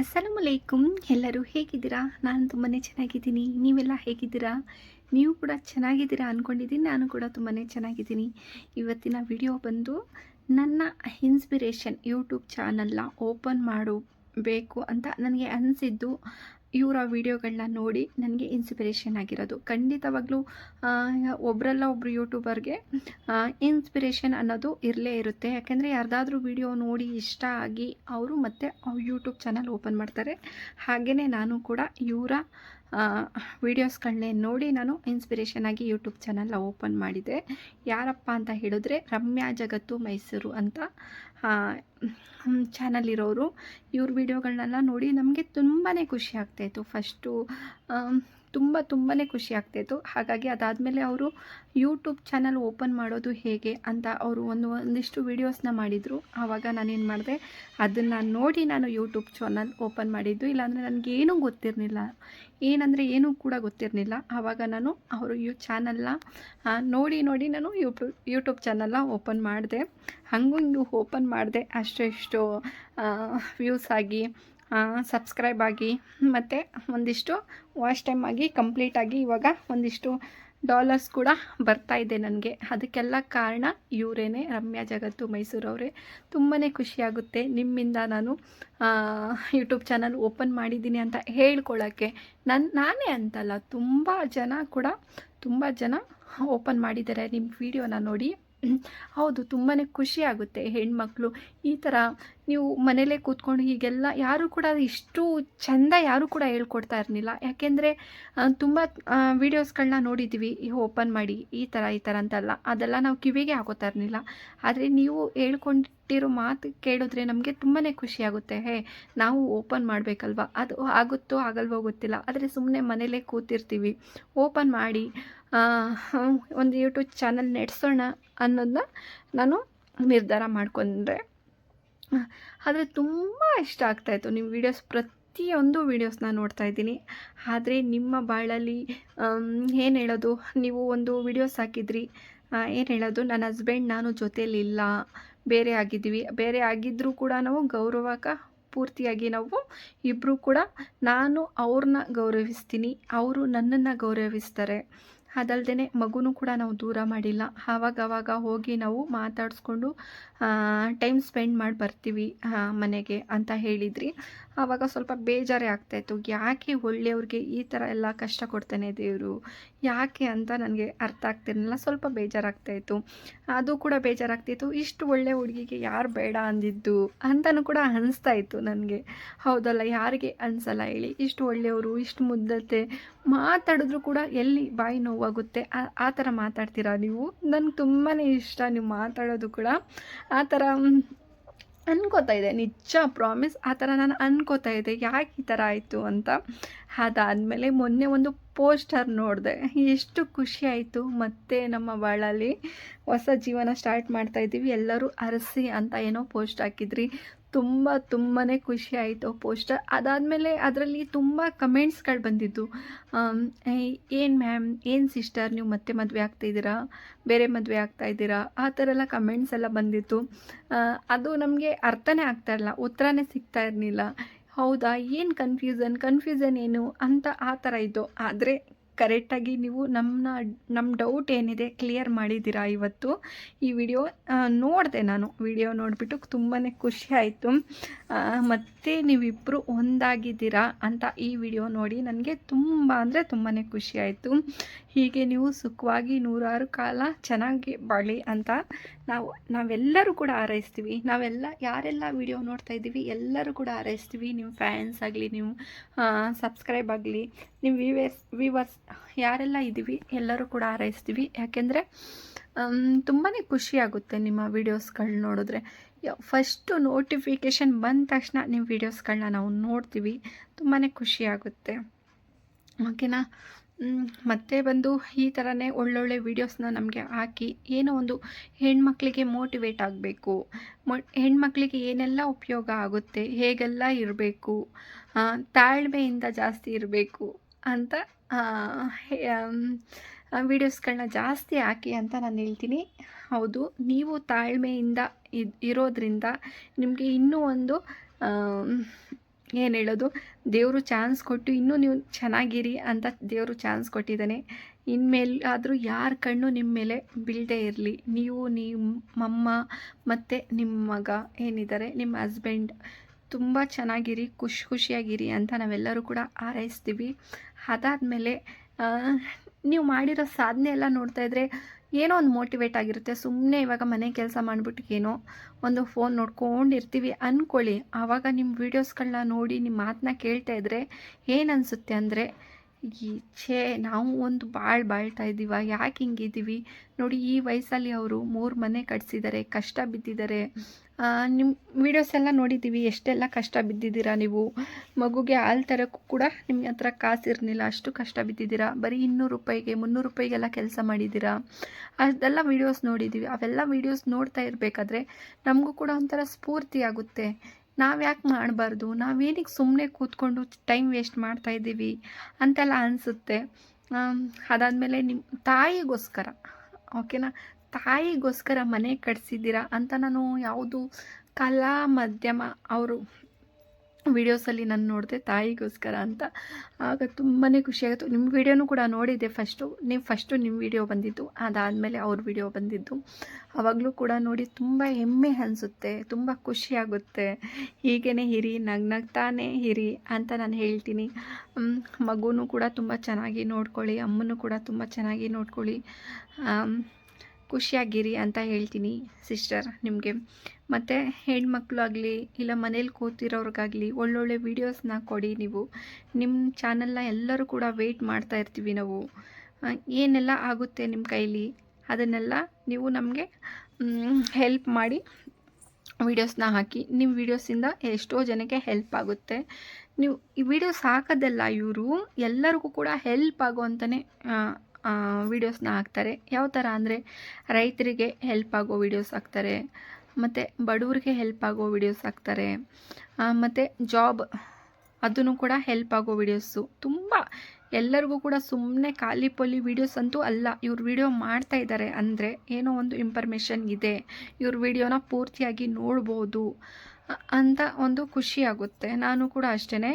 ಅಸ್ಸಲಾಮಲೈಕುಮ್ ಎಲ್ಲರೂ ಹೇಗಿದ್ದೀರಾ? ನಾನು ತುಂಬಾ ಚೆನ್ನಾಗಿದ್ದೀನಿ. ನೀವೆಲ್ಲ ಹೇಗಿದ್ದೀರಾ? ನೀವು ಕೂಡ ಚೆನ್ನಾಗಿದ್ದೀರಾ ಅಂದ್ಕೊಂಡಿದ್ದೀನಿ ನಾನು ಕೂಡ ತುಂಬಾ ಚೆನ್ನಾಗಿದ್ದೀನಿ. ಇವತ್ತಿನ ವಿಡಿಯೋ ಬಂದು ನನ್ನ ಇನ್ಸ್ಪಿರೇಷನ್ ಯೂಟ್ಯೂಬ್ ಚಾನಲ್ನ ಓಪನ್ ಮಾಡಬೇಕು ಅಂತ ನನಗೆ ಅನಿಸಿದ್ದು. ಇವರ ವಿಡಿಯೋಗಳನ್ನ ನೋಡಿ ನನಗೆ ಇನ್ಸ್ಪಿರೇಷನ್ ಆಗಿರೋದು. ಖಂಡಿತವಾಗ್ಲೂ ಒಬ್ಬರಲ್ಲ ಒಬ್ಬರು ಯೂಟ್ಯೂಬರ್ಗೆ ಇನ್ಸ್ಪಿರೇಷನ್ ಅನ್ನೋದು ಇರಲೇ ಇರುತ್ತೆ. ಯಾಕೆಂದರೆ ಯಾರ್ದಾದ್ರೂ ವಿಡಿಯೋ ನೋಡಿ ಇಷ್ಟ ಆಗಿ ಅವರು ಮತ್ತೆ ಯೂಟ್ಯೂಬ್ ಚಾನಲ್ ಓಪನ್ ಮಾಡ್ತಾರೆ. ಹಾಗೆಯೇ ನಾನು ಕೂಡ ಇವರ ವಿಡಿಯೋಸ್ಗಳನ್ನೇ ನೋಡಿ ನಾನು ಇನ್ಸ್ಪಿರೇಷನ್ ಆಗಿ ಯೂಟ್ಯೂಬ್ ಚಾನಲ್ನ ಓಪನ್ ಮಾಡಿದೆ. ಯಾರಪ್ಪ ಅಂತ ಹೇಳಿದ್ರೆ ರಮ್ಯಾ ಜಗತ್ತು ಮೈಸೂರು ಅಂತ ಚಾನಲ್ ಇರೋರು. ಇವ್ರ ವಿಡಿಯೋಗಳನ್ನೆಲ್ಲ ನೋಡಿ ನಮಗೆ ತುಂಬಾ ಖುಷಿ ಆಗ್ತಾಯಿತ್ತು ಫಸ್ಟು ತುಂಬ ತುಂಬಾ ಖುಷಿ ಆಗ್ತಾಯಿತ್ತು ಹಾಗಾಗಿ ಅದಾದಮೇಲೆ ಅವರು ಯೂಟ್ಯೂಬ್ ಚಾನಲ್ ಓಪನ್ ಮಾಡೋದು ಹೇಗೆ ಅಂತ ಅವರು ಒಂದು ಒಂದಿಷ್ಟು ವೀಡಿಯೋಸ್ನ ಮಾಡಿದರು. ಆವಾಗ ನಾನೇನು ಮಾಡಿದೆ, ಅದನ್ನು ನೋಡಿ ನಾನು ಯೂಟ್ಯೂಬ್ ಚಾನಲ್ ಓಪನ್ ಮಾಡಿದ್ದು. ಇಲ್ಲಾಂದರೆ ನನಗೇನೂ ಗೊತ್ತಿರಲಿಲ್ಲ. ಏನಂದರೆ ಏನೂ ಕೂಡ ಗೊತ್ತಿರಲಿಲ್ಲ. ಆವಾಗ ನಾನು ಅವರು ಯೂ ಚಾನಲ್ನ ನೋಡಿ ನೋಡಿ ನಾನು ಯೂಟ್ಯೂಬ್ ಯೂಟ್ಯೂಬ್ ಚಾನಲ್ನ ಓಪನ್ ಮಾಡಿದೆ. ಹಂಗೂ ಹಿಂಗೂ ಓಪನ್ ಮಾಡಿದೆ. ಅಷ್ಟು ಇಷ್ಟು ವ್ಯೂಸ್ ಆಗಿ ಸಬ್ಸ್ಕ್ರೈಬ್ ಆಗಿ. ಮತ್ತು ಒಂದಿಷ್ಟು ವಾಚ್ ಟೈಮ್ ಆಗಿ ಕಂಪ್ಲೀಟಾಗಿ ಇವಾಗ ಒಂದಿಷ್ಟು ಡಾಲರ್ಸ್ ಕೂಡ ಬರ್ತಾ ಇದೆ ನನಗೆ. ಅದಕ್ಕೆಲ್ಲ ಕಾರಣ ಇವರೇನೆ ರಮ್ಯಾ ಜಗತ್ತು ಮೈಸೂರವರೇ ತುಂಬಾ ಖುಷಿಯಾಗುತ್ತೆ ನಿಮ್ಮಿಂದ ನಾನು ಯೂಟ್ಯೂಬ್ ಚಾನಲ್ ಓಪನ್ ಮಾಡಿದ್ದೀನಿ ಅಂತ ಹೇಳ್ಕೊಳ್ಳೋಕ್ಕೆ ನನ್ನ ನಾನೇ ಅಂತಲ್ಲ, ತುಂಬ ಜನ ಕೂಡ, ತುಂಬ ಜನ ಓಪನ್ ಮಾಡಿದ್ದಾರೆ ನಿಮ್ಮ ವಿಡಿಯೋನ ನೋಡಿ. ಹೌದು ತುಂಬಾ ಖುಷಿ ಆಗುತ್ತೆ ಹೆಣ್ಮಕ್ಳು. ಈ ಥರ ನೀವು ಮನೇಲೇ ಕೂತ್ಕೊಂಡು ಹೀಗೆಲ್ಲ ಯಾರೂ ಕೂಡ ಇಷ್ಟು ಚೆಂದ ಯಾರೂ ಕೂಡ ಹೇಳ್ಕೊಡ್ತಾ ಇರಲಿಲ್ಲ. ಯಾಕೆಂದರೆ ತುಂಬ ವೀಡಿಯೋಸ್ಗಳನ್ನ ನೋಡಿದ್ದೀವಿ ಓಪನ್ ಮಾಡಿ, ಈ ಥರ ಈ ಥರ ಅಂತಲ್ಲ. ಅದೆಲ್ಲ ನಾವು ಕಿವಿಗೆ ಹಾಕೋತಾ ಇರಲಿಲ್ಲ. ಆದರೆ ನೀವು ಹೇಳ್ಕೊಂಡಿರೋ ಮಾತು ಕೇಳಿದ್ರೆ ನಮಗೆ ತುಂಬಾ ಖುಷಿಯಾಗುತ್ತೆ ಹೇ, ನಾವು ಓಪನ್ ಮಾಡಬೇಕಲ್ವ? ಅದು ಆಗುತ್ತೋ, ಆಗಲ್ವೋ ಗೊತ್ತಿಲ್ಲ. ಆದರೆ ಸುಮ್ಮನೆ ಮನೇಲೇ ಕೂತಿರ್ತೀವಿ. ಓಪನ್ ಮಾಡಿ ಒಂದು ಯೂಟ್ಯೂಬ್ ಚಾನಲ್ ನಡೆಸೋಣ ಅನ್ನೋದನ್ನ ನಾನು ನಿರ್ಧಾರ ಮಾಡ್ಕೊಂಡ್ರೆ ಆದರೆ ತುಂಬ ಇಷ್ಟ ಆಗ್ತಾಯಿತ್ತು ನಿಮ್ಮ ವೀಡಿಯೋಸ್ ಪ್ರತಿಯೊಂದು ವೀಡಿಯೋಸ್ನ ನೋಡ್ತಾ ಇದ್ದೀನಿ. ಆದರೆ ನಿಮ್ಮ ಬಾಳಲ್ಲಿ ಏನು ಹೇಳೋದು? ನೀವು ಒಂದು ವೀಡಿಯೋಸ್ ಹಾಕಿದ್ರಿ. ಏನು ಹೇಳೋದು? ನನ್ನ ಹಸ್ಬೆಂಡ್ ನಾನು ಜೊತೇಲಿಲ್ಲ ಬೇರೆ ಆಗಿದ್ದೀವಿ. ಬೇರೆ ಆಗಿದ್ದರೂ ಕೂಡ ನಾವು ಗೌರವಕ್ಕೆ, ಪೂರ್ತಿಯಾಗಿ ನಾವು ಇಬ್ಬರೂ ಕೂಡ ನಾನು ಅವ್ರನ್ನ ಗೌರವಿಸ್ತೀನಿ. ಅವರು ನನ್ನನ್ನು ಗೌರವಿಸ್ತಾರೆ. ಅದಲ್ದೇ ಮಗುನೂ ಕೂಡ ನಾವು ದೂರ ಮಾಡಿಲ್ಲ. ಆವಾಗವಾಗ ಹೋಗಿ ನಾವು ಮಾತಾಡಿಸ್ಕೊಂಡು ಟೈಮ್ ಸ್ಪೆಂಡ್ ಮಾಡಿ ಬರ್ತೀವಿ ಮನೆಗೆ ಅಂತ ಹೇಳಿದ್ರಿ. ಆವಾಗ ಸ್ವಲ್ಪ ಬೇಜಾರೇ ಆಗ್ತಾಯಿತ್ತು ಯಾಕೆ ಒಳ್ಳೆಯವ್ರಿಗೆ ಈ ಥರ ಎಲ್ಲ ಕಷ್ಟ ಕೊಡ್ತಾನೆ ದೇವರು? ಯಾಕೆ ಅಂತ ನನಗೆ ಅರ್ಥ ಆಗ್ತಿರಲಿಲ್ಲ. ಸ್ವಲ್ಪ ಬೇಜಾರಾಗ್ತಾಯಿತ್ತು ಅದು ಕೂಡ ಬೇಜಾರಾಗ್ತಿತ್ತು ಇಷ್ಟು ಒಳ್ಳೆ ಹುಡುಗಿಗೆ ಯಾರು ಬೇಡ ಅಂದಿದ್ದು? ಅಂತಲೂ ಕೂಡ ಅನಿಸ್ತಾ ಇತ್ತು ನನಗೆ. ಹೌದಲ್ಲ, ಯಾರಿಗೆ ಅನಿಸಲ್ಲ ಹೇಳಿ. ಇಷ್ಟು ಒಳ್ಳೆಯವರು, ಇಷ್ಟು ಮುದ್ದತೆ ಮಾತಾಡಿದ್ರು ಕೂಡ ಎಲ್ಲಿ ಬಾಯಿ ನೋವಾಗುತ್ತೆ? ಆ ಥರ ಮಾತಾಡ್ತೀರಾ ನೀವು? ನನಗೆ ತುಂಬಾ ಇಷ್ಟ ನೀವು ಮಾತಾಡೋದು ಕೂಡ. ಆ ಥರ ಅನ್ಕೋತಾ ಇದೆ ನಿಜ ಪ್ರಾಮಿಸ್ ಆ ಥರ ನಾನು ಅನ್ಕೋತಾ ಇದ್ದೆ ಯಾಕೆ ಈ ಥರ ಆಯಿತು ಅಂತ. ಅದಾದಮೇಲೆ ಮೊನ್ನೆ ಒಂದು ಪೋಸ್ಟರ್ ನೋಡಿದೆ. ಎಷ್ಟು ಖುಷಿ ಆಯಿತು. ಮತ್ತೆ ನಮ್ಮ ಬಾಳಲ್ಲಿ ಹೊಸ ಜೀವನ ಸ್ಟಾರ್ಟ್ ಮಾಡ್ತಾ ಇದ್ದೀವಿ. ಎಲ್ಲರೂ ಅರಸಿ ಅಂತ ಏನೋ ಪೋಸ್ಟ್ ಹಾಕಿದ್ರಿ. ತುಂಬ ತುಂಬಾ ಖುಷಿ ಆಯಿತು ಪೋಸ್ಟರ್. ಅದಾದಮೇಲೆ ಅದರಲ್ಲಿ ತುಂಬ ಕಮೆಂಟ್ಸ್ಗಳು ಬಂದಿದ್ದು. ಏನು ಮ್ಯಾಮ್, ಏನು ಸಿಸ್ಟರ್, ನೀವು ಮತ್ತೆ ಮದುವೆ ಆಗ್ತಾಯಿದ್ದೀರಾ ಬೇರೆ ಮದುವೆ ಆಗ್ತಾಯಿದ್ದೀರಾ ಆ ಥರ ಎಲ್ಲ ಕಮೆಂಟ್ಸ್ ಎಲ್ಲ ಬಂದಿತ್ತು. ಅದು ನಮಗೆ ಅರ್ಥನೇ ಆಗ್ತಾ ಇರಲಿಲ್ಲ, ಉತ್ತರನೇ ಸಿಗ್ತಾ ಇರಲಿಲ್ಲ. ಹೌದಾ, ಏನು ಕನ್ಫ್ಯೂಸನ್ ಕನ್ಫ್ಯೂಸನ್ ಏನು ಅಂತ ಆ ಥರ ಇತ್ತು. ಆದರೆ ಕರೆಕ್ಟಾಗಿ ನೀವು ನಮ್ಮನ್ನ ನಮ್ಮ ಡೌಟ್ ಏನಿದೆ ಕ್ಲಿಯರ್ ಮಾಡಿದ್ದೀರಾ ಇವತ್ತು? ಈ ವಿಡಿಯೋ ನೋಡಿದೆ ನಾನು. ವಿಡಿಯೋ ನೋಡಿಬಿಟ್ಟು ತುಂಬಾ ಖುಷಿ ಆಯಿತು. ಮತ್ತು ನೀವಿಬ್ಬರು ಒಂದಾಗಿದ್ದೀರಾ ಅಂತ ಈ ವಿಡಿಯೋ ನೋಡಿ ನನಗೆ ತುಂಬ ಅಂದರೆ ತುಂಬಾ ಖುಷಿ ಆಯಿತು. ಹೀಗೆ ನೀವು ಸುಖವಾಗಿ ನೂರಾರು ಕಾಲ ಚೆನ್ನಾಗಿ ಬಾಳಿ ಅಂತ ನಾವು, ನಾವೆಲ್ಲರೂ ಕೂಡ ಹಾರೈಸ್ತೀವಿ. ನಾವೆಲ್ಲ, ಯಾರೆಲ್ಲ ವಿಡಿಯೋ ನೋಡ್ತಾ ಇದ್ದೀವಿ, ಎಲ್ಲರೂ ಕೂಡ ಹಾರೈಸ್ತೀವಿ. ನಿಮ್ಮ ಫ್ಯಾನ್ಸ್ ಆಗಲಿ ನೀವು ಸಬ್ಸ್ಕ್ರೈಬ್ ಆಗಲಿ ನಿಮ್ಮ ವಿವೇರ್ಸ್ ವಿವರ್ಸ್ ಯಾರೆಲ್ಲ ಇದ್ದೀವಿ ಎಲ್ಲರೂ ಕೂಡ ಹಾರೈಸ್ತೀವಿ. ಯಾಕೆಂದರೆ ತುಂಬಾ ಖುಷಿಯಾಗುತ್ತೆ ನಿಮ್ಮ ವೀಡಿಯೋಸ್ಗಳನ್ನ ನೋಡಿದ್ರೆ. ಫಸ್ಟು ನೋಟಿಫಿಕೇಷನ್ ಬಂದ ತಕ್ಷಣ ನಿಮ್ಮ ವೀಡಿಯೋಸ್ಗಳನ್ನ ನಾವು ನೋಡ್ತೀವಿ. ತುಂಬಾ ಖುಷಿಯಾಗುತ್ತೆ ಓಕೆನಾ? ಮತ್ತೆ ಬಂದು ಈ ಥರನೇ ಒಳ್ಳೊಳ್ಳೆ ವೀಡಿಯೋಸ್ನ ನಮಗೆ ಹಾಕಿ ಏನೋ ಒಂದು ಹೆಣ್ಮಕ್ಳಿಗೆ ಮೋಟಿವೇಟ್ ಆಗಬೇಕು. ಮೊ, ಹೆಣ್ಮಕ್ಳಿಗೆ ಏನೆಲ್ಲ ಉಪಯೋಗ ಆಗುತ್ತೆ, ಹೇಗೆಲ್ಲ ಇರಬೇಕು ತಾಳ್ಮೆಯಿಂದ ಜಾಸ್ತಿ ಇರಬೇಕು. ಅಂತ ವೀಡಿಯೋಸ್ಗಳನ್ನ ಜಾಸ್ತಿ ಹಾಕಿ ಅಂತ ನಾನು ಹೇಳ್ತೀನಿ. ಹೌದು, ನೀವು ತಾಳ್ಮೆಯಿಂದ ಇರೋದ್ರಿಂದ ನಿಮಗೆ ಇನ್ನೂ ಒಂದು ಏನು ಹೇಳೋದು, ದೇವರು ಚಾನ್ಸ್ ಕೊಟ್ಟು ಇನ್ನೂ ನೀವು ಚೆನ್ನಾಗಿರಿ ಅಂತ ದೇವರು ಚಾನ್ಸ್ ಕೊಟ್ಟಿದ್ದಾನೆ. ಇನ್ಮೇಲಾದರೂ ಯಾರ ಕಣ್ಣು ನಿಮ್ಮ ಮೇಲೆ ಬೀಳದೇ ಇರಲಿ. ನೀವು ನಿಮ್ಮಮ್ಮ ಮತ್ತು ನಿಮ್ಮ ಮಗ ಏನಿದ್ದಾರೆ ನಿಮ್ಮ ಹಸ್ಬೆಂಡ್ ತುಂಬ ಚೆನ್ನಾಗಿರಿ, ಖುಷಿ ಖುಷಿಯಾಗಿರಿ ಅಂತ ನಾವೆಲ್ಲರೂ ಕೂಡ ಹಾರೈಸ್ತೀವಿ. ಅದಾದಮೇಲೆ ನೀವು ಮಾಡಿರೋ ಸಾಧನೆ ಎಲ್ಲ ನೋಡ್ತಾ ಇದ್ದರೆ ಏನೋ ಒಂದು ಮೋಟಿವೇಟ್ ಆಗಿರುತ್ತೆ. ಸುಮ್ಮನೆ ಇವಾಗ ಮನೆ ಕೆಲಸ ಮಾಡಿಬಿಟ್ಟು ಏನೋ ಒಂದು ಫೋನ್ ನೋಡ್ಕೊಂಡಿರ್ತೀವಿ ಅಂದ್ಕೊಳ್ಳಿ ಆವಾಗ ನಿಮ್ಮ ವೀಡಿಯೋಸ್ಗಳನ್ನ ನೋಡಿ ನಿಮ್ಮ ಮಾತನ್ನ ಕೇಳ್ತಾ ಇದ್ದರೆ ಏನು ಅನಿಸುತ್ತೆ ಅಂದರೆ ಈ ಛೇ, ನಾವು ಒಂದು ಬಾಳು ಬಾಳ್ತಾ ಇದ್ದೀವ, ಯಾಕೆ ಹಿಂಗಿದ್ದೀವಿ? ನೋಡಿ, ಈ ವಯಸ್ಸಲ್ಲಿ ಅವರು ಮೂರು ಮನೆ ಕಟ್ಸಿದ್ದಾರೆ ಕಷ್ಟ ಬಿದ್ದಿದ್ದಾರೆ ನಿಮ್ಮ ವೀಡಿಯೋಸ್ ಎಲ್ಲ ನೋಡಿದ್ದೀವಿ, ಎಷ್ಟೆಲ್ಲ ಕಷ್ಟ ಬಿದ್ದಿದ್ದೀರಾ ನೀವು? ಮಗುಗೆ ಹಾಲು ತರೋಕ್ಕೂ ಕೂಡ ನಿಮ್ಮ ಹತ್ರ ಕಾಸು ಇರಲಿಲ್ಲ, ಅಷ್ಟು ಕಷ್ಟ ಬಿದ್ದಿದ್ದೀರಾ? ಬರೀ ಇನ್ನೂರು ರೂಪಾಯಿಗೆ, ಮುನ್ನೂರು ರೂಪಾಯಿಗೆಲ್ಲ ಕೆಲಸ ಮಾಡಿದ್ದೀರಾ? ಅದೆಲ್ಲ ವೀಡಿಯೋಸ್ ನೋಡಿದ್ದೀವಿ. ಅವೆಲ್ಲ ವೀಡಿಯೋಸ್ ನೋಡ್ತಾ ಇರಬೇಕಾದ್ರೆ ನಮಗೂ ಕೂಡ ಒಂಥರ ಸ್ಫೂರ್ತಿ ಆಗುತ್ತೆ. ನಾವು ಯಾಕೆ ಮಾಡಬಾರ್ದು? ನಾವೇನಿಗೆ ಸುಮ್ಮನೆ ಕೂತ್ಕೊಂಡು ಟೈಮ್ ವೇಸ್ಟ್ ಮಾಡ್ತಾ ಇದ್ದೀವಿ ಅಂತೆಲ್ಲ ಅನಿಸುತ್ತೆ. ಅದಾದಮೇಲೆ ನಿಮ್ಮ ತಾಯಿಗೋಸ್ಕರ, ಓಕೆನಾ? ತಾಯಿಗೋಸ್ಕರ ಮನೆ ಕಟ್ಸಿದ್ದೀರಾ ಅಂತ ನಾನು ಯಾವುದು ಕಲಾ ಮಾಧ್ಯಮ ಅವರು ವೀಡಿಯೋಸಲ್ಲಿ ನಾನು ನೋಡಿದೆ ತಾಯಿಗೋಸ್ಕರ ಅಂತ. ಆಗ ತುಂಬಾ ಖುಷಿಯಾಗುತ್ತೆ ನಿಮ್ಮ ವೀಡಿಯೋನೂ ಕೂಡ ನೋಡಿದ್ದೆ ಫಸ್ಟು. ನೀವು ಫಸ್ಟು ನಿಮ್ಮ ವೀಡಿಯೋ ಬಂದಿದ್ದು. ಅದಾದಮೇಲೆ ಅವ್ರ ವೀಡಿಯೋ ಬಂದಿದ್ದು. ಆವಾಗಲೂ ಕೂಡ ನೋಡಿ ತುಂಬ ಹೆಮ್ಮೆ ಅನಿಸುತ್ತೆ. ತುಂಬ ಖುಷಿಯಾಗುತ್ತೆ ಹೀಗೇ ಹಿರಿ ನಗ್ನಗ್ತಾನೆ ಹಿರಿ ಅಂತ ನಾನು ಹೇಳ್ತೀನಿ. ಮಗುನೂ ಕೂಡ ತುಂಬ ಚೆನ್ನಾಗಿ ನೋಡ್ಕೊಳ್ಳಿ. ಅಮ್ಮನೂ ಕೂಡ ತುಂಬ ಚೆನ್ನಾಗಿ ನೋಡ್ಕೊಳ್ಳಿ. ಖುಷಿಯಾಗಿರಿ ಅಂತ ಹೇಳ್ತೀನಿ, ಸಿಸ್ಟರ್ ನಿಮಗೆ. ಮತ್ತು ಹೆಣ್ಮಕ್ಳು ಆಗಲಿ, ಇಲ್ಲ ಮನೇಲಿ ಕೂತಿರೋರಿಗಾಗಲಿ, ಒಳ್ಳೊಳ್ಳೆ ವೀಡಿಯೋಸ್ನ ಕೊಡಿ ನೀವು. ನಿಮ್ಮ ಚಾನಲ್ನ ಎಲ್ಲರೂ ಕೂಡ ವೆಯ್ಟ್ ಮಾಡ್ತಾ ಇರ್ತೀವಿ ನಾವು. ಏನೆಲ್ಲ ಆಗುತ್ತೆ ನಿಮ್ಮ ಕೈಲಿ, ಅದನ್ನೆಲ್ಲ ನೀವು ನಮಗೆ ಹೆಲ್ಪ್ ಮಾಡಿ ವೀಡಿಯೋಸ್ನ ಹಾಕಿ. ನಿಮ್ಮ ವೀಡಿಯೋಸಿಂದ ಎಷ್ಟೋ ಜನಕ್ಕೆ ಹೆಲ್ಪ್ ಆಗುತ್ತೆ. ನೀವು ಈ ವೀಡಿಯೋಸ್ ಹಾಕೋದಲ್ಲ ಇವರು, ಎಲ್ಲರಿಗೂ ಕೂಡ ಹೆಲ್ಪ್ ಆಗುವಂತಲೇ ವೀಡಿಯೋಸ್ನ ಹಾಕ್ತಾರೆ. ಯಾವ ಥರ ಅಂದರೆ ರೈತರಿಗೆ ಹೆಲ್ಪ್ ಆಗೋ ವೀಡಿಯೋಸ್ ಹಾಕ್ತಾರೆ, ಮತ್ತು ಬಡವ್ರಿಗೆ ಹೆಲ್ಪ್ ಆಗೋ ವೀಡಿಯೋಸ್ ಹಾಕ್ತಾರೆ ಮತ್ತು ಜಾಬ್ ಅದನ್ನು ಕೂಡ ಹೆಲ್ಪ್ ಆಗೋ ವೀಡಿಯೋಸು ತುಂಬ ಎಲ್ಲರಿಗೂ ಕೂಡ ಸುಮ್ಮನೆ ಖಾಲಿ ಪೊಲಿ ವೀಡಿಯೋಸ್ ಅಂತೂ ಅಲ್ಲ, ಇವ್ರು ವೀಡಿಯೋ ಮಾಡ್ತಾ ಇದ್ದಾರೆ ಅಂದರೆ ಏನೋ ಒಂದು ಇನ್ಫಾರ್ಮೇಷನ್ ಇದೆ. ಇವ್ರ ವೀಡಿಯೋನ ಪೂರ್ತಿಯಾಗಿ ನೋಡ್ಬೋದು. ಅಂತ ಒಂದು ಖುಷಿ ಆಗುತ್ತೆ. ನಾನು ಕೂಡ ಅಷ್ಟೇ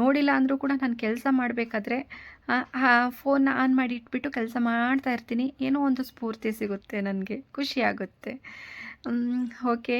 ನೋಡಿಲ್ಲ ಅಂದರೂ ಕೂಡ ನಾನು ಕೆಲಸ ಮಾಡಬೇಕಾದ್ರೆ ಫೋನ್ನ ಆನ್ ಮಾಡಿ ಇಟ್ಬಿಟ್ಟು ಕೆಲಸ ಮಾಡ್ತಾ ಇರ್ತೀನಿ. ಏನೋ ಒಂದು ಸ್ಫೂರ್ತಿ ಸಿಗುತ್ತೆ ನನಗೆ. ಖುಷಿ ಆಗುತ್ತೆ. ಓಕೆ